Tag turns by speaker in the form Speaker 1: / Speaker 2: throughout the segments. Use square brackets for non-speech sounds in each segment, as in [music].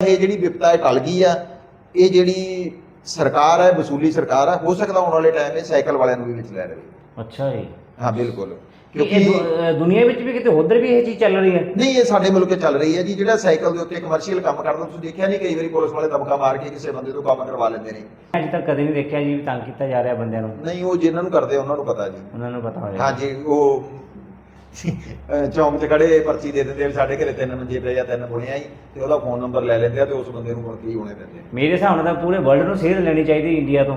Speaker 1: ਇਹ ਜਿਹੜੀ ਵਿਪਤਾ ਇਹ ਟਲ ਗਈ ਆ ਇਹ ਜਿਹੜੀ ਸਰਕਾਰ ਹੈ ਵਸੂਲੀ ਸਰਕਾਰ ਹੈ ਹੋ ਸਕਦਾ ਆਉਣ ਵਾਲੇ ਟਾਈਮ 'ਚ ਸਾਈਕਲ ਵਾਲਿਆਂ ਨੂੰ ਵੀ ਵਿੱਚ ਲੈ ਲਵੇ
Speaker 2: ਅੱਛਾ ਜੀ।
Speaker 1: ਹਾਂ ਬਿਲਕੁਲ।
Speaker 2: ਇਹ
Speaker 1: ਕਿਉਂਕਿ
Speaker 2: ਦੁ- ਦੁਨੀਆ ਵਿੱਚ ਵੀ ਕਿਤੇ ਉਧਰ ਵੀ ਇਹ ਚੀਜ਼ ਚੱਲ ਰਹੀ ਹੈ?
Speaker 1: ਨਹੀਂ ਇਹ ਸਾਡੇ ਮੁਲਕ 'ਚ ਚੱਲ ਰਹੀ ਹੈ ਜੀ। ਜਿਹੜਾ ਸਾਈਕਲ ਦੇ ਉੱਤੇ ਕਮਰਸ਼ੀਅਲ ਕੰਮ ਕਰਦਾ ਤੁਸੀਂ ਦੇਖਿਆ ਨਹੀਂ ਕਈ ਵਾਰੀ ਪੁਲਿਸ ਵਾਲੇ ਦਬਕਾ ਮਾਰ ਕੇ ਕਿਸੇ ਬੰਦੇ ਤੋਂ ਕੰਮ ਕਰਵਾ ਲੈਂਦੇ ਨੇ।
Speaker 2: ਅੱਜ ਤੱਕ ਕਦੇ ਨਹੀਂ ਦੇਖਿਆ ਜੀ ਵੀ ਤੰਗ ਕੀਤਾ ਜਾ ਰਿਹਾ ਬੰਦਿਆਂ ਨੂੰ।
Speaker 1: ਨਹੀਂ ਉਹ ਜਿਨ੍ਹਾਂ ਨੂੰ ਕਰਦੇ ਆ, ਉਹਨਾਂ ਨੂੰ ਪਤਾ ਜੀ।
Speaker 2: ਉਹਨਾਂ ਨੂੰ ਪਤਾ ਹੋਇਆ।
Speaker 1: ਹਾਂਜੀ ਉਹ ਅਹ ਚੌਂਕ 'ਚ ਖੜੇ ਪਰਚੀ ਦੇ ਦਿੰਦੇ ਆ ਵੀ ਸਾਡੇ ਘਰੇ ਤਿੰਨ ਮੰਜੇ ਪਏ ਆ ਤਿੰਨ ਬੁਣਿਆ ਹੀ ਤੇ ਉਹਦਾ ਫੋਨ ਨੰਬਰ ਲੈ ਲੈਂਦੇ ਆ ਤੇ ਉਸ ਬੰਦੇ ਨੂੰ ਮੁੜ ਕੇ ਹੀ ਹੋਣੇ ਪੈਂਦੇ ਆ।
Speaker 2: ਮੇਰੇ ਹਿਸਾਬ ਨਾਲ ਤਾਂ ਪੂਰੇ ਵਰਲਡ ਨੂੰ ਸੇਧ ਲੈਣੀ ਚਾਹੀਦੀ ਇੰਡੀਆ ਤੋਂ।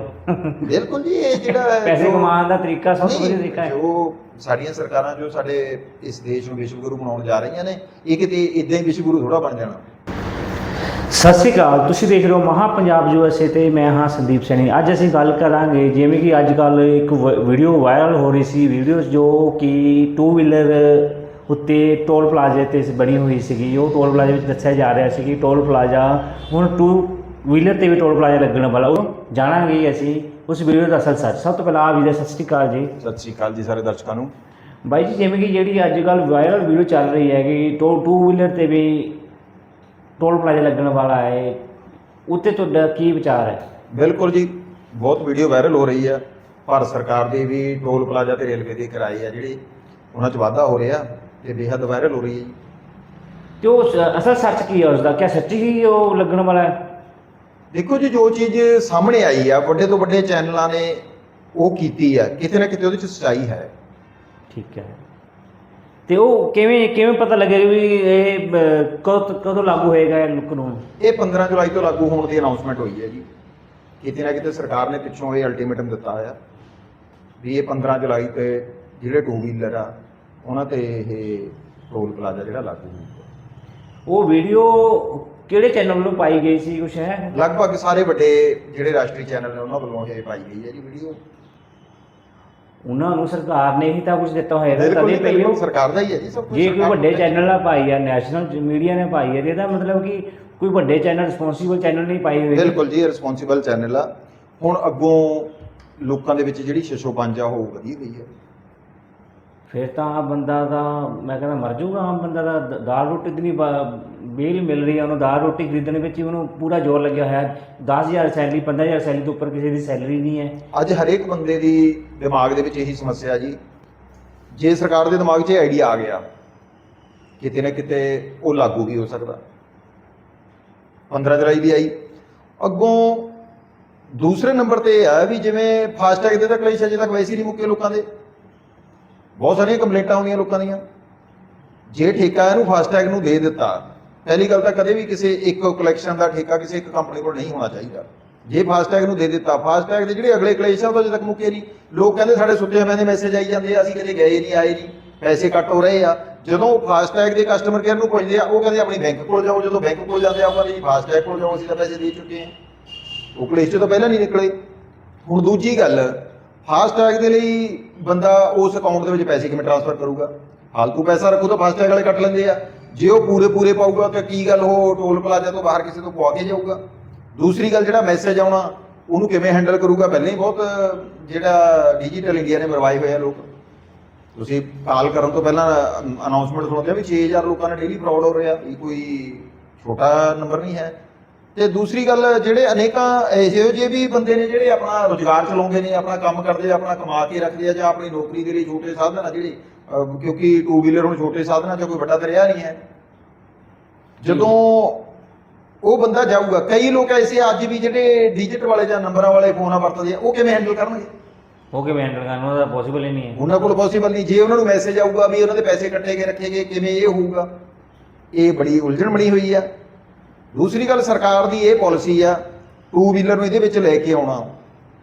Speaker 1: ਬਿਲਕੁਲ ਜੀ ਇਹ ਜਿਹੜਾ
Speaker 2: ਪੈਸੇ
Speaker 1: ਜੋ-
Speaker 2: ਕਮਾਉਣ ਦਾ ਤਰੀਕਾ ਸਭ ਤੋਂ
Speaker 1: ਨਹੀਂ,
Speaker 2: ਵਧੀਆ ਤਰੀਕਾ ਹੈ।
Speaker 1: ਜੋ ਸਾਡੀਆਂ ਸਰਕਾਰਾਂ ਜੋ ਸਾਡੇ ਇਸ ਦੇਸ਼ ਨੂੰ ਵਿਸ਼ਵ ਗੁਰੂ ਬਣਾਉਣ ਜਾ ਰਹੀਆਂ ਨੇ ਇਹ ਕਿਤੇ ਇਦਾਂ ਹੀ ਵਿਸ਼ਵ ਗੁਰੂ ਥੋੜਾ ਬਣ ਜਾਣਾ।
Speaker 2: ਸਤਿ ਸ਼੍ਰੀ ਅਕਾਲ। ਤੁਸੀਂ ਦੇਖ ਰਹੇ ਹੋ ਮਹਾ ਪੰਜਾਬ ਯੂਐਸਏ ਤੇ ਮੈਂ ਹਾਂ ਸੰਦੀਪ ਸੈਣੀ। ਅੱਜ ਅਸੀਂ ਗੱਲ ਕਰਾਂਗੇ ਜਿਵੇਂ ਕਿ ਅੱਜ ਕੱਲ ਇੱਕ ਵੀਡੀਓ ਵਾਇਰਲ ਹੋ ਰਹੀ ਸੀ। ਵੀਡੀਓ ਜੋ ਕਿ ਟੂ ਵੀਲਰ ਉੱਤੇ ਟੋਲ ਪਲਾਜ਼ੇ ਤੇ ਬਣੀ ਹੋਈ ਸੀਗੀ। ਉਹ ਟੋਲ ਪਲਾਜ਼ੇ ਵਿੱਚ ਦੱਸਿਆ ਜਾ ਰਿਹਾ ਸੀ ਕਿ ਟੋਲ ਪਲਾਜ਼ਾ ਹੁਣ ਟੂ ਵੀਲਰ ਤੇ ਵੀ ਟੋਲ ਪਲਾਜ਼ਾ ਲੱਗਣ ਵਾਲਾ। ਉਹ ਜਾਣਾਂਗੇ ਅਸੀਂ ਉਸ ਵੀਡੀਓ ਦਾ ਅਸਲ ਸੱਚ ਸਭ ਤੋਂ ਪਹਿਲਾਂ ਆ ਵੀਰੇ ਸਤਿ ਸ਼੍ਰੀ ਅਕਾਲ ਜੀ।
Speaker 1: ਸਤਿ ਸ਼੍ਰੀ ਅਕਾਲ ਜੀ ਸਾਰੇ ਦਰਸ਼ਕਾਂ ਨੂੰ।
Speaker 2: ਬਾਈ ਜੀ ਜਿਵੇਂ ਕਿ ਜਿਹੜੀ ਅੱਜ ਕੱਲ ਵਾਇਰਲ ਵੀਡੀਓ ਚੱਲ ਰਹੀ ਹੈ ਕਿ ਟੋ ਟੂ ਵੀਲਰ ਤੇ ਵੀ ਟੋਲ ਪਲਾਜ਼ਾ ਲੱਗਣ ਵਾਲਾ ਹੈ ਉੱਤੇ ਤੁਹਾਡਾ ਕੀ ਵਿਚਾਰ ਹੈ?
Speaker 1: ਬਿਲਕੁਲ ਜੀ ਬਹੁਤ ਵੀਡੀਓ ਵਾਇਰਲ ਹੋ ਰਹੀ ਆ। ਭਾਰਤ ਸਰਕਾਰ ਦੀ ਵੀ ਟੋਲ ਪਲਾਜ਼ਾ ਤੇ ਰੇਲਵੇ ਦੇ ਕਿਰਾਏ ਆ ਜਿਹੜੇ ਉਹਨਾਂ 'ਚ ਵਾਧਾ ਹੋ ਰਿਹਾ ਤੇ ਬੇਹੱਦ ਵਾਇਰਲ ਹੋ ਰਹੀ ਹੈ ਜੀ।
Speaker 2: ਤੇ ਉਹ ਅਸਲ ਸੱਚ ਕੀ ਹੈ ਉਸ ਦਾ ਕਿਆ ਸੱਚੀ ਹੀ ਉਹ ਲੱਗਣ ਵਾਲਾ ਹੈ?
Speaker 1: ਦੇਖੋ ਜੀ ਜੋ ਚੀਜ਼ ਸਾਹਮਣੇ ਆਈ ਆ ਵੱਡੇ ਤੋਂ ਵੱਡੇ ਚੈਨਲਾਂ ਨੇ ਉਹ ਕੀਤੀ ਆ ਕਿਤੇ ਨਾ ਕਿਤੇ ਉਹਦੇ 'ਚ ਸੱਚਾਈ ਹੈ।
Speaker 2: ਠੀਕ ਹੈ। ਤੇ ਉਹ ਕਿਵੇਂ ਕਿਵੇਂ ਪਤਾ ਲੱਗੇਗਾ ਵੀ ਇਹ ਅ, ਕਦੋਂ ਕਦੋਂ ਲਾਗੂ ਹੋਏਗਾ ਇਹ ਕਾਨੂੰਨ
Speaker 1: ਇਹ 15 ਜੁਲਾਈ ਤੋਂ ਲਾਗੂ ਹੋਣ ਦੀ ਅਨਾਉਂਸਮੈਂਟ ਹੋਈ ਹੈ ਜੀ। ਕਿਤੇ ਨਾ ਕਿਤੇ ਸਰਕਾਰ ਨੇ ਪਿੱਛੋਂ ਇਹ ਅਲਟੀਮੇਟਮ ਦਿੱਤਾ ਹੋਇਆ ਵੀ ਇਹ 15 ਜੁਲਾਈ ਤੇ ਜਿਹੜੇ ਟੂ ਵੀਲਰ ਆ ਉਹਨਾਂ ਤੇ ਇਹ ਟੋਲ ਪਲਾਜ਼ਾ ਜਿਹੜਾ ਲਾਗੂ ਹੋਊਗਾ।
Speaker 2: ਉਹ ਵੀਡੀਓ ਕਿਹੜੇ ਚੈਨਲ ਨੂੰ ਪਾਈ ਗਈ ਸੀ ਕੁਛ ਹੈ?
Speaker 1: ਲਗਭਗ ਸਾਰੇ ਵੱਡੇ ਜਿਹੜੇ ਰਾਸ਼ਟਰੀ ਚੈਨਲ ਨੇ ਉਹਨਾਂ ਵੱਲੋਂ ਇਹ ਪਾਈ ਗਈ ਹੈ ਜੀ ਵੀਡੀਓ
Speaker 2: ਉਹਨਾਂ ਨੂੰ ਸਰਕਾਰ ਨੇ ਹੀ ਤਾਂ ਕੁਝ ਦਿੱਤਾ ਹੋਏਗਾ ਤਦੇ ਪਈ ਉਹ
Speaker 1: ਸਰਕਾਰ ਦਾ ਹੀ ਹੈ ਜੀ ਸਭ ਕੁਝ
Speaker 2: ਜੇ ਕੋਈ ਵੱਡੇ। ਚੈਨਲ ਨਾਲ ਪਾਈ ਆ ਨੈਸ਼ਨਲ ਮੀਡੀਆ ਨੇ ਪਾਈ ਹੈ ਇਹਦਾ ਮਤਲਬ ਕਿ ਕੋਈ ਵੱਡੇ ਚੈਨਲ ਰਿਸਪੌਂਸੀਬਲ ਚੈਨਲ ਨਹੀਂ ਪਾਈ ਹੋਈ
Speaker 1: ਬਿਲਕੁਲ ਜੀ ਰਿਸਪੌਂਸਿਬਲ ਚੈਨਲ ਆ। ਹੁਣ ਅੱਗੋਂ ਲੋਕਾਂ ਦੇ ਵਿੱਚ ਜਿਹੜੀ ਛਿਛੋਪੰਜ ਆ ਉਹ ਵਧੀ ਗਈ ਹੈ।
Speaker 2: ਫਿਰ ਤਾਂ ਬੰਦਾ ਦਾ, ਮੈਂ ਕਹਿੰਦਾ ਮਰ ਜਾਊਗਾ ਆਮ ਬੰਦਾ ਦਾ। ਦਾਲ ਰੋਟੀ ਦੀ ਨਹੀਂ ਬੇਲ ਮਿਲ ਰਹੀ ਹੈ ਉਹਨੂੰ ਦਾਲ ਰੋਟੀ ਖਰੀਦਣ ਵਿੱਚ ਹੀ ਉਹਨੂੰ ਪੂਰਾ ਜ਼ੋਰ ਲੱਗਿਆ ਹੋਇਆ। ਹੈ 10000 ਸੈਲਰੀ 15000 ਸੈਲਰੀ ਤੋਂ ਉੱਪਰ ਕਿਸੇ ਦੀ ਸੈਲਰੀ ਨਹੀਂ ਹੈ।
Speaker 1: ਅੱਜ ਹਰੇਕ ਬੰਦੇ ਦੀ ਦਿਮਾਗ ਦੇ ਵਿੱਚ ਇਹੀ ਸਮੱਸਿਆ ਜੀ। ਜੇ ਸਰਕਾਰ ਦੇ ਦਿਮਾਗ 'ਚ ਇਹ ਆਈਡੀਆ ਆ ਗਿਆ, ਕਿਤੇ ਨਾ ਕਿਤੇ ਉਹ ਲਾਗੂ ਵੀ ਹੋ ਸਕਦਾ। 15 ਜੁਲਾਈ ਵੀ ਆਈ। ਅੱਗੋਂ ਦੂਸਰੇ ਨੰਬਰ ਤੇ ਇਹ ਆ ਵੀ ਜਿਵੇਂ ਫਾਸਟੈਗ ਦੇ ਤਾਂ ਕਲੇਸ਼ ਅਜੇ ਤੱਕ ਵੈਸੇ ਹੀ ਨਹੀਂ ਮੁੱਕੇ ਲੋਕਾਂ ਦੇ। ਬਹੁਤ ਸਾਰੀਆਂ ਕੰਪਲੇਂਟਾਂ ਆਉਂਦੀਆਂ ਲੋਕਾਂ ਦੀਆਂ। ਜੇ ਠੇਕਾ ਇਹਨੂੰ ਫਾਸਟੈਗ ਨੂੰ ਦੇ ਦਿੱਤਾ। ਪਹਿਲੀ ਗੱਲ ਤਾਂ ਕਦੇ ਵੀ ਕਿਸੇ ਇੱਕ ਕਲੈਕਸ਼ਨ ਦਾ ਠੇਕਾ ਕਿਸੇ ਇੱਕ ਕੰਪਨੀ ਕੋਲ ਨਹੀਂ ਹੋਣਾ ਚਾਹੀਦਾ। ਜੇ ਫਾਸਟੈਗ ਨੂੰ ਦੇ ਦਿੱਤਾ, ਫਾਸਟੈਗ ਦੇ ਜਿਹੜੇ ਅਗਲੇ ਕਲੇਸ਼ ਆ, ਉਹ ਤਾਂ ਅਜੇ ਤੱਕ ਮੁੱਕੇ ਨਹੀਂ। ਲੋਕ ਕਹਿੰਦੇ ਸਾਡੇ ਸੁੱਤੇ ਹੋਏ ਦੇ ਮੈਸੇਜ ਆਈ ਜਾਂਦੇ ਆ, ਅਸੀਂ ਕਦੇ ਗਏ ਨਹੀਂ, ਆਏ ਨਹੀਂ। ਪੈਸੇ ਕੱਟ ਹੋ ਰਹੇ ਆ। ਜਦੋਂ ਫਾਸਟੈਗ ਦੇ ਕਸਟਮਰ ਕੇਅਰ ਨੂੰ ਪੁੱਛਦੇ ਆ, ਉਹ ਕਹਿੰਦੇ ਆਪਣੀ ਬੈਂਕ ਕੋਲ ਜਾਓ। ਜਦੋਂ ਬੈਂਕ ਕੋਲ ਜਾਂਦੇ ਆ ਉਹ ਕਹਿੰਦੇ ਜੀ ਫਾਸਟੈਗ ਕੋਲ ਜਾਓ, ਅਸੀਂ ਤਾਂ ਪੈਸੇ ਦੇ ਚੁੱਕੇ ਹਾਂ ਉਹ ਕਲੇਸ਼ ਤੋਂ ਤਾਂ ਪਹਿਲਾਂ ਨਹੀਂ ਨਿਕਲੇ। ਹੁਣ ਦੂਜੀ ਗੱਲ ਫਾਸਟੈਗ ਦੇ ਲਈ ਬੰਦਾ ਉਸ ਅਕਾਊਂਟ ਦੇ ਵਿੱਚ ਪੈਸੇ ਕਿਵੇਂ ਟ੍ਰਾਂਸਫਰ ਕਰੂਗਾ? ਹਾਲਤੂ ਪੈਸਾ ਰੱਖੂ ਤਾਂ ਫਾਸਟੈਗ ਵਾਲੇ ਕੱਟ ਲੈਂਦੇ ਆ। ਜੇ ਉਹ ਪੂਰੇ ਪੂਰੇ ਪਾਊਗਾ ਤਾਂ ਕੀ ਗੱਲ ਉਹ ਟੋਲ ਪਲਾਜ਼ਾ ਤੋਂ ਬਾਹਰ ਕਿਸੇ ਤੋਂ ਪਵਾ ਕੇ ਜਾਊਗਾ? ਦੂਸਰੀ ਗੱਲ ਜਿਹੜਾ ਮੈਸੇਜ ਆਉਣਾ, ਉਹਨੂੰ ਕਿਵੇਂ ਹੈਂਡਲ ਕਰੂਗਾ? ਪਹਿਲਾਂ ਹੀ ਬਹੁਤ, ਜਿਹੜਾ ਡਿਜੀਟਲ ਇੰਡੀਆ ਨੇ ਮਰਵਾਏ ਹੋਏ ਆ ਲੋਕ। ਤੁਸੀਂ ਕਾਲ ਕਰਨ ਤੋਂ ਪਹਿਲਾਂ ਅਨਾਉਂਸਮੈਂਟ ਸੁਣਦੇ ਆ ਵੀ 6000 ਲੋਕਾਂ ਨੇ ਡੇਲੀ ਫਰਾਡ ਹੋ ਰਿਹਾ। ਇਹ ਕੋਈ ਛੋਟਾ ਨੰਬਰ ਨਹੀਂ ਹੈ। ਤੇ ਦੂਸਰੀ ਗੱਲ ਜਿਹੜੇ ਅਨੇਕਾਂ ਇਹੋ ਜਿਹੇ ਵੀ ਬੰਦੇ ਨੇ ਜਿਹੜੇ ਆਪਣਾ ਰੋਜ਼ਗਾਰ ਚਲਾਉਂਦੇ ਨੇ ਆਪਣਾ ਕੰਮ ਕਰਦੇ ਆ ਆਪਣਾ ਕਮਾ ਕੇ ਰੱਖਦੇ ਆ ਜਾਂ ਆਪਣੀ ਨੌਕਰੀ ਦੇ ਲਈ ਛੋਟੇ ਸਾਧਨ ਆ ਜਿਹੜੇ ਕਿਉਂਕਿ ਟੂ ਵੀਲਰ ਹੁਣ ਛੋਟੇ ਸਾਧਨਾਂ 'ਚ ਕੋਈ ਵੱਡਾ ਰਿਹਾ ਨਹੀਂ ਹੈ। ਜਦੋਂ ਉਹ ਬੰਦਾ ਜਾਊਗਾ ਕਈ ਲੋਕ ਐਸੇ ਅੱਜ ਵੀ ਜਿਹੜੇ ਡਿਜੀਟਲ ਵਾਲੇ ਜਾਂ ਨੰਬਰਾਂ ਵਾਲੇ ਫੋਨਾਂ ਵਰਤਦੇ ਆ ਉਹ ਕਿਵੇਂ ਹੈਂਡਲ ਕਰਨਗੇ?
Speaker 2: ਉਹ ਕਿਵੇਂ ਹੈਂਡਲ ਕਰਨਾ ਉਹਦਾ ਪੋਸੀਬਲ ਹੀ ਨਹੀਂ ਹੈ।
Speaker 1: ਉਹਨਾਂ ਕੋਲ ਪੋਸੀਬਲ ਨਹੀਂ। ਜੇ ਉਹਨਾਂ ਨੂੰ ਮੈਸੇਜ ਆਊਗਾ ਵੀ ਉਹਨਾਂ ਦੇ ਪੈਸੇ ਕੱਟੇ ਗਏ ਰੱਖੇ ਗਏ ਕਿਵੇਂ ਇਹ ਹੋਊਗਾ? ਇਹ ਬੜੀ ਉਲਝਣ ਬਣੀ ਹੋਈ ਆ। ਦੂਸਰੀ ਗੱਲ ਸਰਕਾਰ ਦੀ ਇਹ ਪਾਲਿਸੀ ਆ ਟੂ ਵੀਲਰ ਨੂੰ ਇਹਦੇ ਵਿੱਚ ਲੈ ਕੇ ਆਉਣਾ।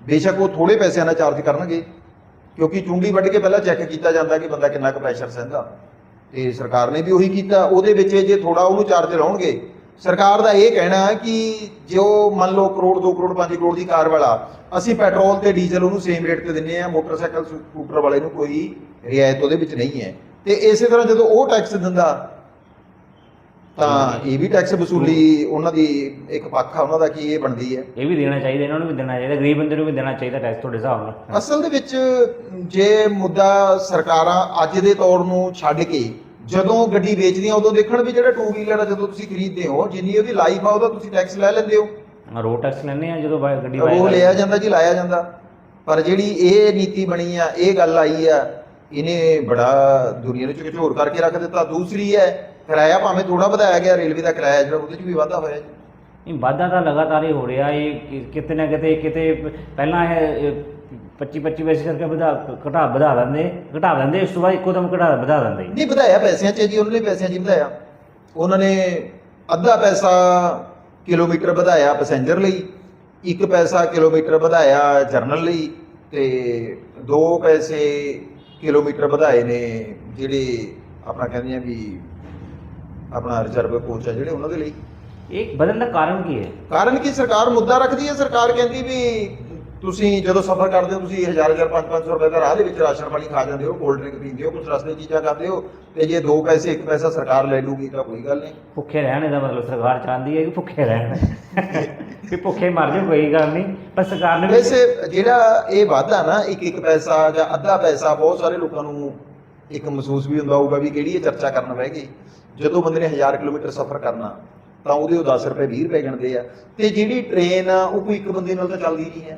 Speaker 1: ਬੇਸ਼ੱਕ ਉਹ ਥੋੜੇ ਪੈਸਿਆਂ ਨਾਲ ਚਾਰਜ ਕਰਨਗੇ, ਕਿਉਂਕਿ ਚੁੰਡੀ ਵੱਢ ਕੇ ਪਹਿਲਾਂ ਚੈੱਕ ਕੀਤਾ ਜਾਂਦਾ ਕਿ ਬੰਦਾ ਕਿੰਨਾ ਕੁ ਪ੍ਰੈਸ਼ਰ ਸਹਿੰਦਾ। ਤੇ ਸਰਕਾਰ ਨੇ ਵੀ ਉਹੀ ਕੀਤਾ, ਉਹਦੇ ਵਿੱਚ ਜੇ ਥੋੜਾ ਉਹਨੂੰ ਚਾਰਜ ਲਾਉਣਗੇ। ਸਰਕਾਰ ਦਾ ਇਹ ਕਹਿਣਾ ਹੈ ਕਿ ਜੋ ਮੰਨ ਲਓ ਕਰੋੜ 2 ਕਰੋੜ 5 ਕਰੋੜ ਦੀ ਕਾਰ ਵਾਲਾ, ਅਸੀਂ ਪੈਟਰੋਲ ਤੇ ਡੀਜ਼ਲ ਉਹਨੂੰ ਸੇਮ ਰੇਟ ਤੇ ਦਿੰਨੇ ਆ, ਮੋਟਰਸਾਈਕਲ, ਸਕੂਟਰ ਵਾਲੇ ਨੂੰ ਕੋਈ ਰਿਆਇਤ ਉਹਦੇ ਵਿੱਚ ਨਹੀਂ ਹੈ। ਤੇ ਇਸੇ ਤਰ੍ਹਾਂ ਜਦੋਂ ਉਹ ਟੈਕਸ ਦਿੰਦਾ ਤਾਂ ਇਹ ਵੀ ਟੈਕਸ ਵਸੂਲੀ ਉਹਨਾਂ ਦੀ ਇੱਕ ਪੱਖ ਆ ਉਹਨਾਂ ਦਾ ਕਿ ਇਹ ਬਣਦੀ ਹੈ?
Speaker 2: ਇਹ ਵੀ ਦੇਣਾ ਚਾਹੀਦਾ ਇਹਨਾਂ ਨੂੰ ਵੀ ਦੇਣਾ ਚਾਹੀਦਾ ਗਰੀਬ ਬੰਦੇ ਨੂੰ ਵੀ ਦੇਣਾ ਚਾਹੀਦਾ ਟੈਕਸ ਤੁਹਾਡੇ ਹਿਸਾਬ ਨਾਲ।
Speaker 1: ਅਸਲ ਦੇ ਵਿੱਚ ਜੇ ਮੁੱਦਾ ਸਰਕਾਰਾਂ ਅੱਜ ਦੇ ਤੌਰ ਨੂੰ ਛੱਡ ਕੇ ਜਦੋਂ ਗੱਡੀ ਵੇਚਦੇ ਆ ਉਦੋਂ ਦੇਖਣ ਵੀ ਜਿਹੜਾ ਟੂ ਵੀਲਰ ਆ ਜਦੋਂ ਤੁਸੀਂ ਖਰੀਦਦੇ ਹੋ ਜਿੰਨੀ ਉਹਦੀ ਲਾਈਫ ਆ ਉਹਦਾ ਤੁਸੀਂ ਟੈਕਸ ਲੈ ਲੈਂਦੇ ਹੋ।
Speaker 2: ਰੋਡ ਟੈਕਸ ਲੈਣੇ ਆ ਜਦੋਂ ਬਾਈ- ਗੱਡੀ
Speaker 1: ਉਹ ਲਿਆ ਜਾਂਦਾ ਜੀ ਲਾਇਆ ਜਾਂਦਾ। ਪਰ ਜਿਹੜੀ ਇਹ ਨੀਤੀ ਬਣੀ ਆ ਇਹ ਗੱਲ ਆਈ ਆ ਇਹਨੇ ਬੜਾ ਦੁਨੀਆ ਨੂੰ ਝਕਝੋਰ ਕਰਕੇ ਰੱਖ ਦਿੱਤਾ। ਦੂਸਰੀ ਹੈ ਕਿਰਾਇਆ ਭਾਵੇਂ ਥੋੜਾ ਵਧਾਇਆ ਗਿਆ ਰੇਲਵੇ ਦਾ ਕਿਰਾਇਆ ਜਿਹੜਾ ਉਹਦੇ 'ਚ ਵੀ ਵਾਧਾ ਹੋਇਆ ਜੀ।
Speaker 2: ਨਹੀਂ ਵਾਧਾ ਤਾਂ ਲਗਾਤਾਰ ਹੀ ਹੋ ਰਿਹਾ। ਇਹ ਕਿ- ਕਿਤੇ ਨਾ ਕਿਤੇ ਕਿਤੇ ਪਹਿਲਾਂ ਇਹ 25 25 ਪੈਸੇ ਕਰਕੇ ਵਧਾ ਘਟਾ ਵਧਾ ਦਿੰਦੇ ਘਟਾ ਦਿੰਦੇ ਉਸ ਤੋਂ ਬਾਅਦ ਇੱਕੋ ਦਮ ਘਟਾ ਵਧਾ ਦਿੰਦੇ
Speaker 1: ਨਹੀਂ ਵਧਾਇਆ ਪੈਸਿਆਂ 'ਚ ਜੀ ਉਹਨਾਂ ਨੇ ਪੈਸਿਆਂ 'ਚ ਹੀ ਵਧਾਇਆ। ਉਹਨਾਂ ਨੇ ਅੱਧਾ ਪੈਸਾ ਕਿਲੋਮੀਟਰ ਵਧਾਇਆ ਪੈਸੇਂਜਰ ਲਈ ਇੱਕ ਪੈਸਾ ਕਿਲੋਮੀਟਰ ਵਧਾਇਆ ਜਰਨਲ ਲਈ ਤੇ ਦੋ ਪੈਸੇ ਕਿਲੋਮੀਟਰ ਵਧਾਏ ਨੇ ਜਿਹੜੇ ਆਪਣਾ ਕਹਿੰਦੇ ਆ ਵੀ ਆਪਣਾ ਰਿਜ਼ਰਵ ਕੋਚ ਆ ਜਿਹੜੇ ਉਹਨਾਂ ਦੇ ਲਈ।
Speaker 2: ਇਹ ਬਦਲਣ ਦਾ ਕਾਰਨ ਕੀ ਹੈ?
Speaker 1: ਕਾਰਨ ਕੀ? ਸਰਕਾਰ ਮੁੱਦਾ ਰੱਖਦੀ ਹੈ। ਸਰਕਾਰ ਕਹਿੰਦੀ ਵੀ ਤੁਸੀਂ ਜਦੋਂ ਸਫ਼ਰ ਕਰਦੇ ਹੋ ਤੁਸੀਂ 1000 1000 500 ਰੁਪਏ ਦਾ ਰਾਹ ਦੇ ਵਿੱਚ ਰਾਸ਼ਨ ਪਾਣੀ ਖਾ ਜਾਂਦੇ ਹੋ ਕੋਲਡ ਡਰਿੰਕ ਪੀਂਦੇ ਹੋ ਕੁਝ ਰਸਤੇ ਚੀਜ਼ਾਂ ਕਰਦੇ ਹੋ ਤੇ ਜੇ ਦੋ ਪੈਸੇ ਇੱਕ ਪੈਸਾ ਸਰਕਾਰ ਲੈ ਲੂਗੀ ਤਾਂ ਕੋਈ ਗੱਲ ਨਹੀਂ।
Speaker 2: ਭੁੱਖੇ ਰਹਿਣ ਇਹਦਾ ਮਤਲਬ ਸਰਕਾਰ ਚਾਹੁੰਦੀ ਹੈ ਕਿ ਭੁੱਖੇ ਰਹਿਣ। ਵੀ ਭੁੱਖੇ ਮਰ ਜਾਓ ਕੋਈ ਗੱਲ ਨਹੀਂ। ਪਰ ਸਰਕਾਰ ਨੇ
Speaker 1: ਵੈਸੇ ਜਿਹੜਾ ਇਹ ਵਾਧਾ ਨਾ ਇੱਕ ਇੱਕ ਪੈਸਾ ਜਾਂ ਅੱਧਾ ਪੈਸਾ ਬਹੁਤ ਸਾਰੇ ਲੋਕਾਂ ਨੂੰ ਇੱਕ ਮਹਿਸੂਸ ਵੀ ਹੁੰਦਾ ਹੋਊਗਾ ਵੀ ਕਿਹੜੀ ਇਹ ਚਰਚਾ ਕਰਨ ਬਹਿ ਗਏ ਜਦੋਂ ਬੰਦੇ ਨੇ 1000 ਕਿਲੋਮੀਟਰ ਸਫ਼ਰ ਕਰਨਾ ਤਾਂ ਉਹਦੇ ਉਹ 10 ਰੁਪਏ 20 ਰੁਪਏ ਗਣਦੇ ਆ। ਤੇ ਜਿਹੜੀ ਟ੍ਰੇਨ ਆ ਉਹ ਕੋਈ ਇੱਕ ਬੰਦੇ ਨਾਲ ਤਾਂ ਚੱਲਦੀ ਨਹੀਂ ਹੈ।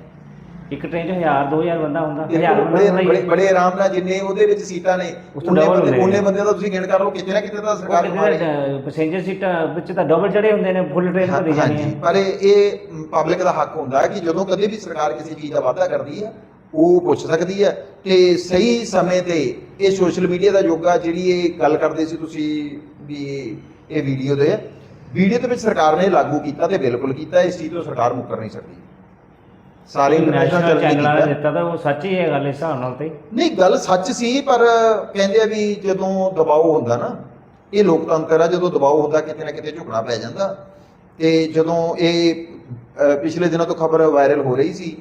Speaker 2: ਇੱਕ ਟ੍ਰੇਨ 'ਚ 1000 2000 ਬੰਦਾ ਹੁੰਦਾ
Speaker 1: ਦੇਖੋ,
Speaker 2: 1000 ਬੰਦਾ
Speaker 1: ਬੜੇ ਬੜੇ ਆਰਾਮ ਨਾਲ ਜਿੰਨੇ ਉਹਦੇ ਵਿੱਚ ਸੀਟਾਂ ਨੇ ਉਹਨੇ ਬੰਦੇ ਉਹਨੇ
Speaker 2: ਨੇ।
Speaker 1: ਬੰਦੇ ਦਾ ਤੁਸੀਂ ਗਿਣ ਕਰ ਲਓ ਕਿਤੇ ਨਾ ਕਿਤੇ ਤਾਂ ਸਰਕਾਰ ਮਾਰੇ।
Speaker 2: ਪੈਸੇਂਜਰ ਸੀਟਾਂ ਵਿੱਚ ਤਾਂ ਡਬਲ ਚੜੇ ਹੁੰਦੇ ਨੇ ਫੁੱਲ ਟ੍ਰੇਨ ਭਰੀ ਜਾਣੀ ਹੈ।
Speaker 1: ਪਰ ਇਹ- ਇਹ ਪਬਲਿਕ ਦਾ ਹੱਕ ਹੁੰਦਾ ਹੈ ਕਿ ਜਦੋਂ ਕਦੇ ਵੀ ਸਰਕਾਰ ਕਿਸੇ ਚੀਜ਼ ਦਾ ਵਾਅਦਾ ਕਰਦੀ ਹੈ ਉਹ ਪੁੱਛ ਸਕਦੀ ਹੈ ਤੇ ਸਹੀ ਸਮੇਂ ਤੇ ਇਹ ਸੋਸ਼ਲ ਮੀਡੀਆ ਦਾ ਯੁੱਗ ਜਿਹੜੀ ਇਹ ਗੱਲ ਕਰਦੇ ਸੀ ਤੁਸੀਂ ਵੀ ਇਹ ਵੀਡੀਓ ਦੇ ਵੀਡੀਓ ਦੇ ਵਿੱਚ ਸਰਕਾਰ ਨੇ ਲਾਗੂ ਕੀਤਾ ਤੇ ਬਿਲਕੁਲ ਕੀਤਾ ਇਸ ਚੀਜ਼ ਤੋਂ ਸਰਕਾਰ ਮੁੱਕਰ ਨਹੀਂ ਸਕਦੀ। ਸਾਰੇ ਇੰਟਰਨੈਸ਼ਨਲ
Speaker 2: ਚੈਨਲਾਂ ਨੇ ਦਿੱਤਾ ਤਾਂ ਉਹ ਸੱਚ ਹੀ ਹੈ ਗੱਲ ਇਸ ਹਿਸਾਬ ਨਾਲ ਤੇ।
Speaker 1: ਨਹੀਂ ਗੱਲ ਸੱਚ ਸੀ ਪਰ ਕਹਿੰਦੇ ਆ ਵੀ ਜਦੋਂ ਦਬਾਅ ਹੁੰਦਾ ਨਾ ਇਹ ਲੋਕਤੰਤਰ ਆ ਜਦੋਂ ਦਬਾਅ ਹੁੰਦਾ ਕਿਤੇ ਨਾ ਕਿਤੇ ਝੁਕਣਾ ਪੈ ਜਾਂਦਾ। ਤੇ ਜਦੋਂ ਇਹ ਪਿਛਲੇ ਦਿਨਾਂ ਤੋਂ ਖਬਰ ਵਾਇਰਲ ਹੋ ਰਹੀ ਸੀ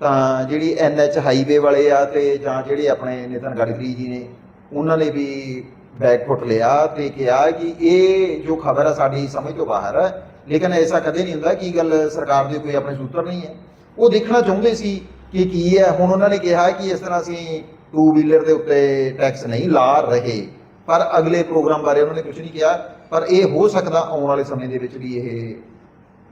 Speaker 1: ਤਾਂ ਜਿਹੜੀ ਐਨਐਚ ਹਾਈਵੇ ਵਾਲੇ ਆ ਤੇ ਜਾਂ ਜਿਹੜੇ ਆਪਣੇ ਨਿਤਨ ਗਡਕਰੀ ਜੀ ਨੇ, ਉਹਨਾਂ ਨੇ ਵੀ ਬੈਕਫੁੱਟ ਲਿਆ ਤੇ ਕਿਹਾ ਕਿ ਇਹ ਜੋ ਖਬਰ ਆ ਸਾਡੀ ਸਮਝ ਤੋਂ ਬਾਹਰ ਹੈ ਲੇਕਿਨ ਐਸਾ ਕਦੇ ਨਹੀਂ ਹੁੰਦਾ ਕਿ ਗੱਲ ਸਰਕਾਰ ਦੇ ਕੋਈ ਆਪਣੇ ਸੂਤਰ ਨਹੀਂ ਹੈ। ਉਹ ਦੇਖਣਾ ਚਾਹੁੰਦੇ ਸੀ ਕਿ ਕੀ ਹੈ। ਹੁਣ ਉਹਨਾਂ ਨੇ ਕਿਹਾ ਕਿ ਇਸ ਤਰ੍ਹਾਂ ਅਸੀਂ ਟੂ ਵੀਲਰ ਦੇ ਉੱਤੇ ਟੈਕਸ ਨਹੀਂ ਲਾ ਰਹੇ। ਪਰ ਅਗਲੇ ਪ੍ਰੋਗਰਾਮ ਬਾਰੇ ਉਹਨਾਂ ਨੇ ਕੁਝ ਨਹੀਂ ਕਿਹਾ। ਪਰ ਇਹ ਹੋ ਸਕਦਾ ਆਉਣ ਵਾਲੇ ਸਮੇਂ ਦੇ ਵਿੱਚ ਵੀ ਇਹ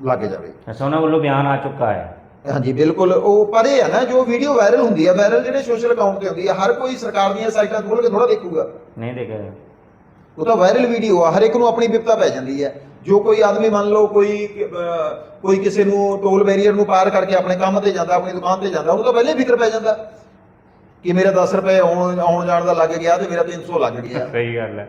Speaker 1: ਲੱਗ ਜਾਵੇ।
Speaker 2: ਅੱਛਾ, ਉਹਨਾਂ ਵੱਲੋਂ ਬਿਆਨ ਆ ਚੁੱਕਾ ਹੈ।
Speaker 1: ਹਾਂਜੀ ਬਿਲਕੁਲ। ਉਹ ਪਰ ਇਹ ਹੈ ਨਾ ਜੋ ਵੀਡੀਓ ਵਾਇਰਲ ਹੁੰਦੀ ਹੈ ਵਾਇਰਲ ਜਿਹੜੇ ਸੋਸ਼ਲ ਅਕਾਊਂਟ ਤੇ ਹੁੰਦੀ ਹੈ ਹਰ ਕੋਈ ਸਰਕਾਰ ਦੀਆਂ ਸਾਈਟਾਂ ਖੋਲ ਕੇ ਥੋੜਾ ਦੇਖੂਗਾ।
Speaker 2: ਨਹੀਂ ਦੇਖਿਆ
Speaker 1: ਉਹ ਤਾਂ ਵਾਇਰਲ ਵੀਡੀਓ ਆ ਹਰ ਇੱਕ ਨੂੰ ਆਪਣੀ ਵਿਪਤਾ ਪੈ ਜਾਂਦੀ ਹੈ ਜੋ ਕੋਈ ਆਦਮੀ ਮੰਨ ਲਓ ਕੋਈ ਕੋਈ ਕਿਸੇ ਨੂੰ ਟੋਲ ਬੈਰੀਅਰ ਨੂੰ ਪਾਰ ਕਰਕੇ ਆਪਣੇ ਕੰਮ ਤੇ ਜਾਂਦਾ ਆਪਣੀ ਦੁਕਾਨ ਤੇ ਜਾਂਦਾ ਉਹਨੂੰ ਤਾਂ ਪਹਿਲੇ ਫਿਕਰ ਪੈ ਜਾਂਦਾ ਕਿ ਮੇਰਾ 10 ਰੁਪਏ ਆਉਣ ਆਉਣ ਜਾਣ ਦਾ ਲੱਗ ਗਿਆ ਤੇ ਮੇਰਾ 300 ਲੱਗ ਗਿਆ।
Speaker 2: ਸਹੀ ਗੱਲ ਹੈ।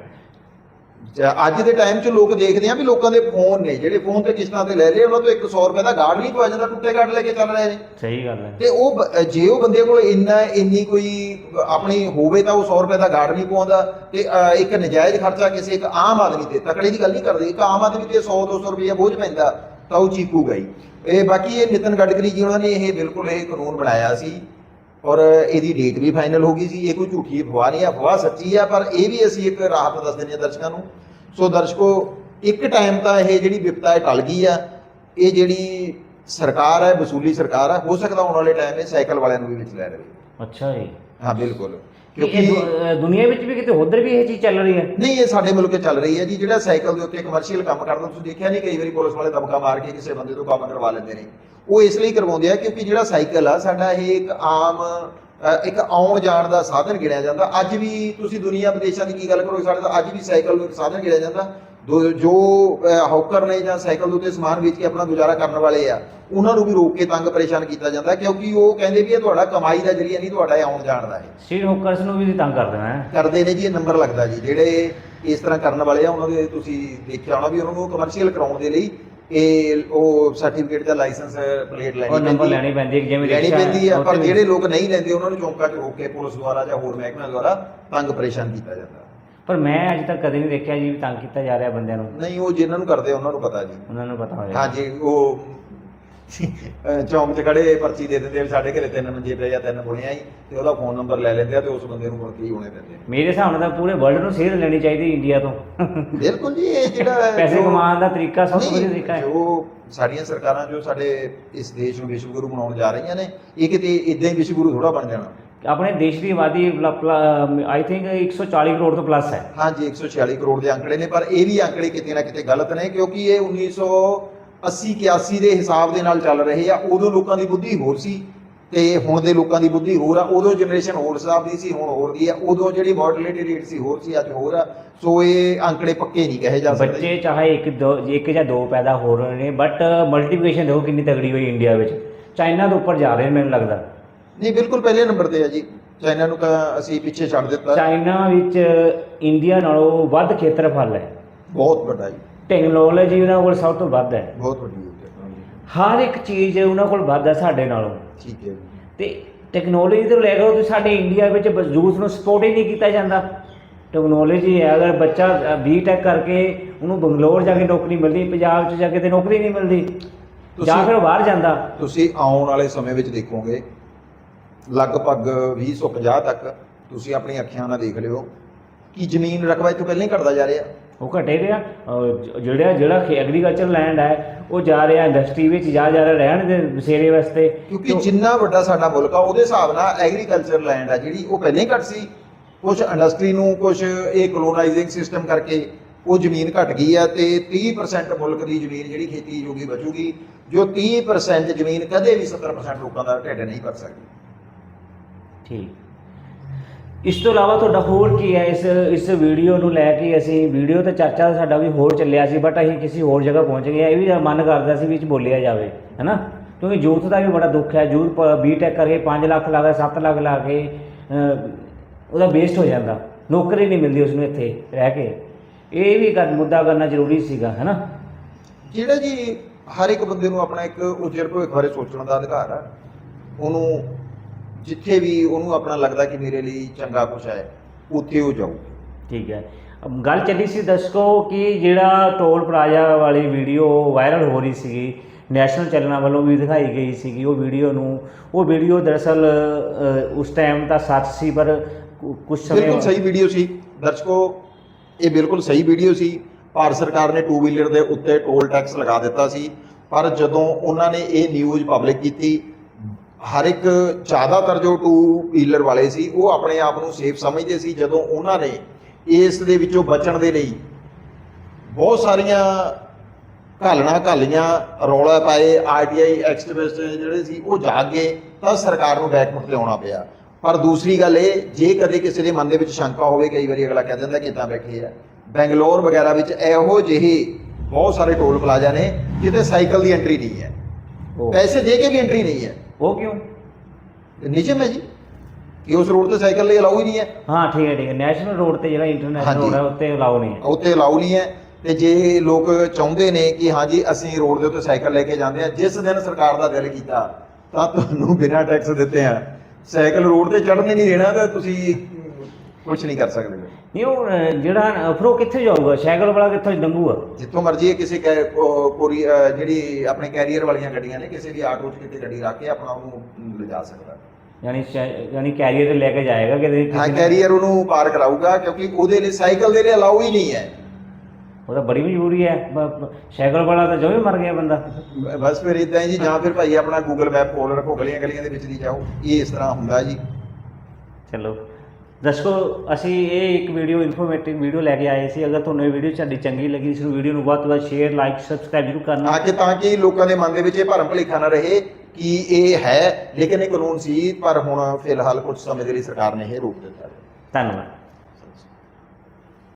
Speaker 1: ਅੱਜ ਦੇ ਟਾਈਮ 'ਚ ਲੋਕ ਦੇਖਦੇ ਆ ਵੀ ਲੋਕਾਂ ਦੇ ਫੋਨ ਨੇ ਜਿਹੜੇ ਫੋਨ ਤੇ ਕਿਸ਼ਤਾਂ ਤੇ ਲੈ ਲਏ ਉਹਨਾਂ ਤੋਂ 100 ਰੁਪਏ ਦਾ ਗਾਰਡ ਨਹੀਂ ਪਾ ਜਾਂਦਾ ਟੁੱਟੇ ਗਾਰਡ ਲੈ ਕੇ ਚੱਲ ਰਹੇ ਨੇ
Speaker 2: ਸਹੀ ਗੱਲ ਹੈ।
Speaker 1: ਤੇ ਉਹ ਬ- ਜੇ ਉਹ ਬੰਦੇ ਕੋਲ ਇੰਨਾ ਇੰਨੀ ਕੋਈ ਆਪਣੀ ਹੋਵੇ ਤਾਂ ਉਹ 100 ਰੁਪਏ ਦਾ ਗਾਰਡ ਨਹੀਂ ਪਾਉਂਦਾ ਤੇ ਅ, ਇੱਕ ਨਜਾਇਜ਼ ਖਰਚਾ ਕਿਸੇ ਇੱਕ ਆਮ ਆਦਮੀ ਤੇ ਤਕੜੇ ਦੀ ਗੱਲ ਨਹੀਂ ਕਰਦੇ। ਇੱਕ ਆਮ ਆਦਮੀ ਤੇ 100 200 ਰੁਪਏ ਬੋਝ ਪੈਂਦਾ ਤਾਂ ਉਹ ਚੀਕੂਗਾ ਹੀ। ਇਹ ਬਾਕੀ ਇਹ ਨਿਤਨ ਗਡਕਰੀ ਜੀ ਉਹਨਾਂ ਨੇ ਇਹ ਬਿਲਕੁਲ ਇਹ ਕਾਨੂੰਨ ਬਣਾਇਆ ਸੀ ਔਰ ਇਹਦੀ ਡੇਟ ਵੀ ਫਾਈਨਲ ਹੋ ਗਈ ਸੀ ਇਹ ਕੋਈ ਝੂਠੀ ਅਫਵਾਹ ਨਹੀਂ ਹੈ ਅਫਵਾਹ ਸੱਚੀ ਆ ਪਰ ਇਹ ਵੀ ਅਸੀਂ ਇੱਕ ਰਾਹਤ ਦੱਸ ਦਿੰਦੇ ਹਾਂ ਦਰਸ਼ਕਾਂ ਨੂੰ। ਸੋ ਦਰਸ਼ਕੋ ਇੱਕ ਟਾਈਮ ਤਾਂ ਇਹ ਜਿਹੜੀ ਵਿਪਤਾ ਹੈ ਟਲ ਗਈ ਆ ਇਹ ਜਿਹੜੀ ਸਰਕਾਰ ਹੈ ਵਸੂਲੀ ਸਰਕਾਰ ਹੈ ਹੋ ਸਕਦਾ ਆਉਣ ਵਾਲੇ ਟਾਈਮ 'ਚ ਸਾਈਕਲ ਵਾਲਿਆਂ ਨੂੰ ਵੀ ਵਿੱਚ ਲੈ ਲਵੇ
Speaker 2: ਅੱਛਾ ਜੀ।
Speaker 1: ਹਾਂ ਬਿਲਕੁਲ।
Speaker 2: ਕਿਉਂਕਿ ਦੁਨੀਆ ਵਿੱਚ ਵੀ ਕਿਤੇ ਉਧਰ ਵੀ ਇਹ ਚੀਜ਼ ਚੱਲ ਰਹੀ ਹੈ?
Speaker 1: ਨਹੀਂ ਇਹ ਸਾਡੇ ਮੁਲਕ 'ਚ ਚੱਲ ਰਹੀ ਹੈ ਜੀ। ਜਿਹੜਾ ਸਾਈਕਲ ਦੇ ਉੱਤੇ ਕਮਰਸ਼ੀਅਲ ਕੰਮ ਕਰਦਾ ਤੁਸੀਂ ਦੇਖਿਆ ਨਹੀਂ ਕਈ ਵਾਰੀ ਪੁਲਿਸ ਵਾਲੇ ਦਬਕਾ ਮਾਰ ਕੇ ਕਿਸੇ ਬੰਦੇ ਤੋਂ ਕੰਮ ਕਰਵਾ ਲੈਂਦੇ ਨੇ। ਉਹ ਇਸ ਲਈ ਕਰਵਾਉਂਦੇ ਆ ਕਿਉਂਕਿ ਜਿਹੜਾ ਸਾਈਕਲ ਆ ਸਾਡਾ ਇਹ ਇੱਕ ਆਮ ਅ, ਇੱਕ ਆਉਣ ਜਾਣ ਦਾ ਸਾਧਨ ਗਿਣਿਆ ਜਾਂਦਾ। ਅੱਜ ਵੀ ਤੁਸੀਂ ਦੁਨੀਆ ਵਿਦੇਸ਼ਾਂ ਦੀ ਕੀ ਗੱਲ ਕਰੋ ਸਾਡੇ ਤਾਂ ਅੱਜ ਵੀ ਸਾਈਕਲ ਨੂੰ ਇੱਕ ਸਾਧਨ ਗਿਣਿਆ ਜਾਂਦਾ। ਜੋ ਹੌਕਰ ਨੇ ਜਾਂ ਸਾਈਕਲ ਦੇ ਉੱਤੇ ਸਮਾਨ ਵੇਚ ਕੇ ਆਪਣਾ ਗੁਜ਼ਾਰਾ ਕਰਨ ਵਾਲੇ ਆ ਉਹਨਾਂ ਨੂੰ ਵੀ ਰੋਕ ਕੇ ਤੰਗ ਪਰੇਸ਼ਾਨ ਕੀਤਾ ਜਾਂਦਾ ਕਿਉਂਕਿ ਉਹ ਕਹਿੰਦੇ ਵੀ ਇਹ ਤੁਹਾਡਾ ਕਮਾਈ ਦਾ ਜਰੀਆ ਨਹੀਂ ਤੁਹਾਡਾ ਆਉਣ ਜਾਣ ਦਾ ਹੈ।
Speaker 2: ਸਟਰੀਟ ਹੋਕਰਸ ਨੂੰ ਵੀ ਤੰਗ ਕਰ ਦੇਣਾ ਹੈ?
Speaker 1: ਕਰਦੇ ਨੇ ਜੀ ਇਹ ਨੰਬਰ ਲੱਗਦਾ ਜੀ ਜਿਹੜੇ ਇਸ ਤਰ੍ਹਾਂ ਕਰਨ ਵਾਲੇ ਆ ਉਹਨਾਂ ਦੇ ਤੁਸੀਂ ਦੇਖਿਆ ਹੋਣਾ ਵੀ ਉਹਨਾਂ ਨੂੰ ਕਮਰਸ਼ੀਅਲ ਕਰਾਉਣ ਦੇ ਲਈ ਇਹ ਉਹ ਸਰਟੀਫਿਕੇਟ ਜਾਂ ਲਾਇਸੈਂਸ ਪਲੇਟ ਲੈਣੀ
Speaker 2: ਨੰਬਰ
Speaker 1: ਪੈਂਦੀ ਹੈ।
Speaker 2: ਲੈਣੀ ਪੈਂਦੀ ਹੈ ਜਿਵੇਂ
Speaker 1: ਲੈਣੀ
Speaker 2: ਹੈ,
Speaker 1: ਪੈਂਦੀ ਆ ਪਰ ਜਿਹੜੇ ਲੋਕ ਨਹੀਂ ਲੈਂਦੇ ਉਹਨਾਂ ਨੂੰ ਚੌਂਕਾਂ 'ਚ ਰੋਕ ਕੇ ਪੁਲਿਸ ਦੁਆਰਾ ਜਾਂ ਹੋਰ ਮਹਿਕਮਿਆਂ ਦੁਆਰਾ ਤੰਗ ਪਰੇਸ਼ਾਨ ਕੀਤਾ ਜਾਂਦਾ
Speaker 2: ਪਰ ਮੈਂ ਅੱਜ ਤੱਕ ਕਦੇ ਨਹੀਂ ਦੇਖਿਆ ਜੀ ਵੀ ਤੰਗ ਕੀਤਾ ਜਾ ਰਿਹਾ ਬੰਦਿਆਂ ਨੂੰ।
Speaker 1: ਨਹੀਂ ਉਹ ਜਿਨ੍ਹਾਂ ਨੂੰ ਕਰਦੇ ਆ, ਉਹਨਾਂ ਨੂੰ ਪਤਾ ਜੀ।
Speaker 2: ਉਹਨਾਂ ਨੂੰ ਪਤਾ ਹੋਇਆ।
Speaker 1: ਹਾਂਜੀ ਉਹ ਅਹ ਚੌਂਕ 'ਚ ਖੜੇ ਪਰਚੀ ਦੇ ਦਿੰਦੇ ਆ ਵੀ ਸਾਡੇ ਘਰੇ ਤਿੰਨ ਮੰਜੇ ਪਏ ਜਾਂ ਤਿੰਨ ਬੁਣਿਆ ਹੀ ਤੇ ਉਹਦਾ ਫੋਨ ਨੰਬਰ ਲੈ ਲੈਂਦੇ ਆ ਤੇ ਉਸ ਬੰਦੇ ਨੂੰ ਮੁੜ ਕੇ ਹੀ ਹੋਣੇ ਪੈਂਦੇ
Speaker 2: ਮੇਰੇ ਹਿਸਾਬ ਨਾਲ ਤਾਂ ਪੂਰੇ ਵਰਲਡ ਨੂੰ ਸੇਧ ਲੈਣੀ ਚਾਹੀਦੀ ਇੰਡੀਆ ਤੋਂ।
Speaker 1: ਬਿਲਕੁਲ ਜੀ ਇਹ ਜਿਹੜਾ [laughs]
Speaker 2: ਪੈਸੇ
Speaker 1: ਜੋ-
Speaker 2: ਕਮਾਉਣ ਦਾ ਤਰੀਕਾ ਸਭ ਤੋਂ
Speaker 1: ਨਹੀਂ,
Speaker 2: ਵਧੀਆ ਤਰੀਕਾ ਹੈ।
Speaker 1: ਜੋ ਸਾਡੀਆਂ ਸਰਕਾਰਾਂ ਜੋ ਸਾਡੇ ਇਸ ਦੇਸ਼ ਨੂੰ ਵਿਸ਼ਵ ਗੁਰੂ ਬਣਾਉਣ ਜਾ ਰਹੀਆਂ ਨੇ ਇਹ ਕਿਤੇ ਇਦਾਂ ਹੀ ਵਿਸ਼ਵ ਗੁਰੂ ਥੋੜਾ ਬਣ ਜਾਣਾ।
Speaker 2: ਆਪਣੇ ਦੇਸ਼ ਦੀ ਆਬਾਦੀ ਆਈ ਥਿੰਕ 140 ਕਰੋੜ ਤੋਂ ਪਲੱਸ ਹੈ।
Speaker 1: ਹਾਂਜੀ 146 ਕਰੋੜ ਦੇ ਅੰਕੜੇ ਨੇ ਪਰ ਇਹ ਵੀ ਅੰਕੜੇ ਕਿਤੇ ਨਾ ਕਿਤੇ ਗਲਤ ਨੇ ਕਿਉਂਕਿ ਇਹ 1980 81 ਦੇ ਹਿਸਾਬ ਦੇ ਨਾਲ ਚੱਲ ਰਹੇ ਆ। ਉਦੋਂ ਲੋਕਾਂ ਦੀ ਬੁੱਧੀ ਹੋਰ ਸੀ ਤੇ ਹੁਣ ਦੇ ਲੋਕਾਂ ਦੀ ਬੁੱਧੀ ਹੋਰ ਆ। ਉਦੋਂ ਜਨਰੇਸ਼ਨ ਹੋਰ ਹਿਸਾਬ ਦੀ ਸੀ ਹੁਣ ਹੋਰ ਦੀ ਆ। ਉਦੋਂ ਜਿਹੜੀ ਮੋਰਟੈਲਿਟੀ ਰੇਟ ਸੀ ਹੋਰ ਸੀ ਅੱਜ ਹੋਰ ਆ। ਸੋ ਇਹ ਅੰਕੜੇ ਪੱਕੇ ਨਹੀਂ ਕਹੇ ਜਾ ਸਕਦੇ।
Speaker 2: ਬੱਚੇ ਚਾਹੇ ਇੱਕ ਦੋ ਇੱਕ ਜਾਂ ਦੋ ਪੈਦਾ ਹੋ ਰਹੇ ਨੇ ਬਟ ਮਲਟੀਪਲੀਕੇਸ਼ਨ ਦੇਖੋ ਕਿੰਨੀ ਤਗੜੀ ਹੋਈ ਇੰਡੀਆ ਵਿੱਚ। ਚਾਈਨਾ ਦੇ ਉੱਪਰ ਜਾ ਰਹੇ ਨੇ ਮੈਨੂੰ ਲੱਗਦਾ।
Speaker 1: ਨਹੀਂ ਬਿਲਕੁਲ ਪਹਿਲੇ ਨੰਬਰ ਤੇ ਆ ਜੀ। ਚਾਈਨਾ ਨੂੰ ਤਾਂ ਅਸੀਂ ਪਿੱਛੇ ਛੱਡ ਦਿੱਤਾ।
Speaker 2: ਚਾਈਨਾ ਵਿੱਚ ਇੰਡੀਆ ਨਾਲੋਂ ਵੱਧ ਖੇਤਰਫਲ ਹੈ।
Speaker 1: ਬਹੁਤ ਵੱਡਾ ਜੀ।
Speaker 2: ਟੈਕਨੋਲੋਜੀ ਉਹਨਾਂ ਕੋਲ ਸਭ ਤੋਂ ਵੱਧ ਹੈ।
Speaker 1: ਬਹੁਤ ਵੱਡੀ
Speaker 2: ਹਰ ਇੱਕ ਚੀਜ਼ ਉਹਨਾਂ ਕੋਲ ਵੱਧ ਹੈ ਸਾਡੇ ਨਾਲੋਂ।
Speaker 1: ਠੀਕ ਹੈ ਜੀ।
Speaker 2: ਤੇ ਟੈਕਨੋਲੋਜੀ ਤੋਂ ਲੈ ਕੇ ਤੇ ਸਾਡੇ ਇੰਡੀਆ ਵਿੱਚ ਯੂਥ ਨੂੰ ਸਪੋਰਟ ਹੀ ਨਹੀਂ ਕੀਤਾ ਜਾਂਦਾ। ਟੈਕਨੋਲੋਜੀ ਹੈ ਅਗਰ ਬੱਚਾ ਬੀਟੈਕ ਕਰਕੇ ਉਹਨੂੰ ਬੰਗਲੌਰ ਜਾ ਕੇ ਨੌਕਰੀ ਮਿਲਦੀ ਪੰਜਾਬ 'ਚ ਜਾ ਕੇ ਤੇ ਨੌਕਰੀ ਨਹੀਂ ਮਿਲਦੀ ਜਾਂ
Speaker 1: ਤੁਸੀਂ-
Speaker 2: ਫਿਰ ਉਹ ਬਾਹਰ ਜਾਂਦਾ।
Speaker 1: ਤੁਸੀਂ ਆਉਣ ਵਾਲੇ ਸਮੇਂ ਵਿੱਚ ਦੇਖੋਗੇ ਲਗਭਗ 2050 ਤੱਕ ਤੁਸੀਂ ਆਪਣੀ ਅੱਖੀਆਂ ਨਾਲ ਦੇਖ ਲਿਓ ਕਿ ਜ਼ਮੀਨ ਰਕਬਾ ਇੱਥੋਂ ਪਹਿਲਾਂ ਹੀ ਘਟਦਾ ਜਾ ਰਿਹਾ।
Speaker 2: ਉਹ ਘਟੇ ਰਿਹਾ। ਜਿਹੜਾ ਜਿਹੜਾ ਐਗਰੀਕਲਚਰ ਲੈਂਡ ਹੈ ਉਹ ਜਾ ਰਿਹਾ ਇੰਡਸਟਰੀ ਵਿੱਚ ਜਾ ਜਾ ਰਿਹਾ ਰਹਿਣ ਦੇ ਬਸੇਰੇ ਵਾਸਤੇ।
Speaker 1: ਕਿਉਂਕਿ ਜਿੰਨਾ ਵੱਡਾ ਸਾਡਾ ਮੁਲਕ ਆ ਉਹਦੇ ਹਿਸਾਬ ਨਾਲ ਐਗਰੀਕਲਚਰ ਲੈਂਡ ਆ ਜਿਹੜੀ ਉਹ ਪਹਿਲਾਂ ਹੀ ਘਟ ਸੀ। ਕੁਝ ਇੰਡਸਟਰੀ ਨੂੰ ਕੁਝ ਇਹ ਕਲੋਨਾਈਜ਼ਿੰਗ ਸਿਸਟਮ ਕਰਕੇ ਉਹ ਜ਼ਮੀਨ ਘਟ ਗਈ ਆ ਤੇ 30% ਮੁਲਕ ਦੀ ਜ਼ਮੀਨ ਜਿਹੜੀ ਖੇਤੀ ਯੋਗੀ ਬਚੂਗੀ ਜੋ 30% ਜ਼ਮੀਨ ਕਦੇ ਵੀ 70% ਲੋਕਾਂ ਦਾ ਢਿੱਡ ਨਹੀਂ ਭਰ ਸਕਦੀ।
Speaker 2: ਠੀਕ। ਇਸ ਤੋਂ ਇਲਾਵਾ ਤੁਹਾਡਾ ਹੋਰ ਕੀ ਹੈ? ਇਸ ਇਸ ਵੀਡੀਓ ਨੂੰ ਲੈ ਕੇ ਅਸੀਂ, ਵੀਡੀਓ ਤੇ ਚਰਚਾ ਤਾਂ ਸਾਡਾ ਵੀ ਹੋਰ ਚੱਲਿਆ ਸੀ ਬਟ ਅਸੀਂ ਕਿਸੇ ਹੋਰ ਜਗ੍ਹਾ ਪਹੁੰਚ ਗਏ ਇਹ ਵੀ ਮਨ ਕਰਦਾ ਸੀ ਵਿੱਚ ਬੋਲਿਆ ਜਾਵੇ, ਹੈਨਾ? ਕਿਉਂਕਿ ਯੂਥ ਦਾ ਵੀ ਬੜਾ ਦੁੱਖ ਹੈ। ਯੂਥ ਬੀਟੈਕ ਕਰਕੇ 5 ਲੱਖ ਲਾ ਕੇ 7 ਲੱਖ ਲਾ ਕੇ ਉਹਦਾ ਵੇਸਟ ਹੋ ਜਾਂਦਾ। ਨੌਕਰੀ ਨਹੀਂ ਮਿਲਦੀ ਉਸ ਨੂੰ ਇੱਥੇ ਰਹਿ ਕੇ। ਇਹ ਵੀ ਗੱਲ, ਮੁੱਦਾ ਕਰਨਾ ਜ਼ਰੂਰੀ ਸੀਗਾ, ਹੈਨਾ?
Speaker 1: ਜਿਹੜਾ ਜੀ ਹਰ ਇੱਕ ਬੰਦੇ ਨੂੰ ਆਪਣਾ ਇੱਕ ਉਜਰ ਭਵਿੱਖ ਬਾਰੇ ਸੋਚਣ ਦਾ ਅਧਿਕਾਰ ਆ, ਉਹਨੂੰ ਜਿੱਥੇ ਵੀ ਉਹਨੂੰ ਆਪਣਾ ਲੱਗਦਾ ਕਿ ਮੇਰੇ ਲਈ ਚੰਗਾ ਕੁਝ ਹੈ ਉੱਥੇ ਉਹ ਜਾਊ।
Speaker 2: ਠੀਕ ਹੈ। ਗੱਲ ਚੱਲੀ ਸੀ ਦਰਸ਼ਕੋ ਕਿ ਜਿਹੜਾ ਟੋਲ ਪਲਾਜ਼ਾ ਵਾਲੀ ਵੀਡੀਓ ਵਾਇਰਲ ਹੋ ਰਹੀ ਸੀਗੀ ਨੈਸ਼ਨਲ ਚੈਨਲਾਂ ਵੱਲੋਂ ਵੀ ਦਿਖਾਈ ਗਈ ਸੀਗੀ ਉਹ ਵੀਡੀਓ ਨੂੰ ਉਹ ਵੀਡੀਓ ਦਰਅਸਲ ਉਸ ਟਾਈਮ ਤਾਂ ਸੱਚ ਸੀ ਪਰ ਕੁਝ ਸਮੇਂ
Speaker 1: ਬਿਲਕੁਲ ਸਹੀ ਵੀਡੀਓ ਸੀ। ਦਰਸ਼ਕੋ ਇਹ ਬਿਲਕੁਲ ਸਹੀ ਵੀਡੀਓ ਸੀ। ਭਾਰਤ ਸਰਕਾਰ ਨੇ ਟੂ ਵੀਲਰ ਦੇ ਉੱਤੇ ਟੋਲ ਟੈਕਸ ਲਗਾ ਦਿੱਤਾ ਸੀ। ਪਰ ਜਦੋਂ ਉਹਨਾਂ ਨੇ ਇਹ ਨਿਊਜ਼ ਪਬਲਿਕ ਕੀਤੀ ਹਰ ਇੱਕ ਜ਼ਿਆਦਾਤਰ ਜੋ ਟੂ ਵੀਲਰ ਵਾਲੇ ਸੀ ਉਹ ਆਪਣੇ ਆਪ ਨੂੰ ਸੇਫ ਸਮਝਦੇ ਸੀ ਜਦੋਂ ਉਹਨਾਂ ਨੇ ਇਸ ਦੇ ਵਿੱਚੋਂ ਬਚਣ ਦੇ ਲਈ ਬਹੁਤ ਸਾਰੀਆਂ ਘਾਲਣਾ ਘਾਲੀਆਂ ਰੌਲਾ ਪਾਏ ਆਰਟੀਆਈ ਐਕਟਿਵਿਸਟ ਜਿਹੜੇ ਸੀ ਉਹ ਜਾਗ ਗਏ ਤਾਂ ਸਰਕਾਰ ਨੂੰ ਬੈਕਫੁੱਟ ਤੇ ਆਉਣਾ ਪਿਆ। ਪਰ ਦੂਸਰੀ ਗੱਲ ਇਹ ਜੇ ਕਦੇ ਕਿਸੇ ਦੇ ਮਨ ਦੇ ਵਿੱਚ ਸ਼ੰਕਾ ਹੋਵੇ ਕਈ ਵਾਰੀ ਅਗਲਾ ਕਹਿ ਦਿੰਦਾ ਕਿੱਦਾਂ ਬੈਠੇ ਆ। ਬੈਂਗਲੌਰ ਵਗੈਰਾ ਵਿੱਚ ਇਹੋ ਜਿਹੇ ਬਹੁਤ ਸਾਰੇ ਟੋਲ ਪਲਾਜ਼ਾ ਨੇ ਜਿੱਥੇ ਸਾਈਕਲ ਦੀ ਐਂਟਰੀ ਨਹੀਂ ਹੈ। ਪੈਸੇ ਦੇ ਕੇ ਵੀ ਐਂਟਰੀ ਨਹੀਂ ਹੈ।
Speaker 2: ਉਹ ਕਿਉਂ?
Speaker 1: ਨਿਯਮ ਹੈ ਜੀ ਕਿ ਉਸ ਰੋਡ ਤੇ ਸਾਈਕਲ ਲਈ ਅਲਾਉ ਹੀ ਨਹੀਂ ਹੈ।
Speaker 2: ਹਾਂ ਠੀਕ ਹੈ ਠੀਕ ਹੈ। ਨੈਸ਼ਨਲ ਰੋਡ ਤੇ ਜਿਹੜਾ ਇੰਟਰਨੈਸ਼ਨਲ
Speaker 1: ਹਾਂਜੀ।
Speaker 2: ਰੋਡ ਹੈ ਉੱਤੇ ਅਲਾਉ ਨਹੀਂ ਹੈ।
Speaker 1: ਉੱਥੇ ਅਲਾਉ ਨਹੀਂ ਹੈ। ਤੇ ਜੇ ਲੋਕ ਚਾਹੁੰਦੇ ਨੇ ਕਿ ਹਾਂਜੀ ਅਸੀਂ ਰੋਡ ਦੇ ਉੱਤੇ ਸਾਈਕਲ ਲੈ ਕੇ ਜਾਂਦੇ ਆ ਜਿਸ ਦਿਨ ਸਰਕਾਰ ਦਾ ਦਿਲ ਕੀਤਾ ਤਾਂ ਤੁਹਾਨੂੰ ਬਿਨਾਂ ਟੈਕਸ ਦਿੱਤੇ ਆ। ਸਾਈਕਲ ਰੋਡ ਤੇ ਚੜ੍ਹਨ ਹੀ ਨਹੀਂ ਦੇਣਾ ਤਾਂ ਤੁਸੀਂ ਕੁਝ ਨਹੀਂ ਕਰ ਸਕਦੇ।
Speaker 2: ਨਹੀਂ ਉਹ ਜਿਹੜਾ ਫਿਰ ਉਹ ਕਿੱਥੇ ਜਾਊਗਾ? ਸਾਈਕਲ ਵਾਲਾ ਕਿੱਥੋਂ ਲੰਘੂਗਾ?
Speaker 1: ਜਿੱਥੋਂ ਮਰਜ਼ੀ ਇਹ ਕਿਸੇ ਕੈ- ਕੋ- ਕੋਰੀ ਅਹ ਜਿਹੜੀ ਆਪਣੇ ਕੈਰੀਅਰ ਵਾਲੀਆਂ ਗੱਡੀਆਂ ਨੇ ਕਿਸੇ ਵੀ ਆਟੋ 'ਚ ਕਿਤੇ ਗੱਡੀ ਰੱਖ ਕੇ ਆਪਣਾ ਉਹਨੂੰ ਲਿਜਾ ਸਕਦਾ।
Speaker 2: ਯਾਨੀ ਯਾਨੀ ਕੈਰੀਅਰ ਤੇ ਲੈ ਕੇ ਜਾਏਗਾ ਕਿਤੇ
Speaker 1: ਹਾਂ
Speaker 2: ਕਿਸੇ ਨੇ-
Speaker 1: ਕੈਰੀਅਰ ਉਹਨੂੰ ਪਾਰ ਕਰਾਊਗਾ ਕਿਉਂਕਿ ਉਹਦੇ ਲਈ ਸਾਈਕਲ ਦੇ ਲਈ ਅਲਾਉ ਹੀ ਨਹੀਂ ਹੈ।
Speaker 2: ਉਹ ਤਾਂ ਬੜੀ ਮਜਬੂਰੀ ਹੈ। ਬ- ਬ- ਸਾਈਕਲ ਵਾਲਾ ਤਾਂ ਜਮੇ ਮਰ ਗਿਆ ਬੰਦਾ।
Speaker 1: ਬ- ਬਸ ਫਿਰ ਇਦਾਂ ਹੀ ਜੀ ਜਾਂ ਫਿਰ ਭਾਈ ਆਪਣਾ ਗੂਗਲ ਮੈਪ ਖੋਲ ਰੱਖੋ ਗਲੀਆਂ ਗਲੀਆਂ ਦੇ ਵਿੱਚ ਦੀ ਜਾਓ। ਇਹ ਇਸ ਤਰ੍ਹਾਂ ਹੁੰਦਾ ਜੀ।
Speaker 2: ਚਲੋ। ਦਰਸ਼ਕੋ ਅਸੀਂ ਇਹ ਇੱਕ ਵੀਡੀਓ ਇਨਫੋਰਮੇਟਿਵ ਵੀਡੀਓ ਲੈ ਕੇ ਆਏ ਸੀ। ਅਗਰ ਤੁਹਾਨੂੰ ਇਹ ਵੀਡੀਓ ਸਾਡੀ ਚੰਗੀ ਲੱਗੀ ਇਸ ਨੂੰ ਵੀਡੀਓ ਨੂੰ ਵੱਧ ਤੋਂ ਵੱਧ ਸ਼ੇਅਰ ਲਾਈਕ ਸਬਸਕ੍ਰਾਈਬ ਜ਼ਰੂਰ ਕਰਨਾ।
Speaker 1: ਤਾਂ ਕਿ ਤਾਂ ਕਿ ਲੋਕਾਂ ਦੇ ਮਨ ਦੇ ਵਿੱਚ ਇਹ ਭਰਮ ਭੁਲੇਖਾ ਨਾ ਰਹੇ ਕਿ ਇਹ ਹੈ ਲੇਕਿਨ ਇਹ ਕਾਨੂੰਨ ਸੀ ਪਰ ਹੁਣ ਫਿਲਹਾਲ ਕੁਝ ਸਮੇਂ ਦੇ ਲਈ ਸਰਕਾਰ ਨੇ ਇਹ ਰੋਕ ਦਿੱਤਾ। ਹੈ
Speaker 2: ਧੰਨਵਾਦ।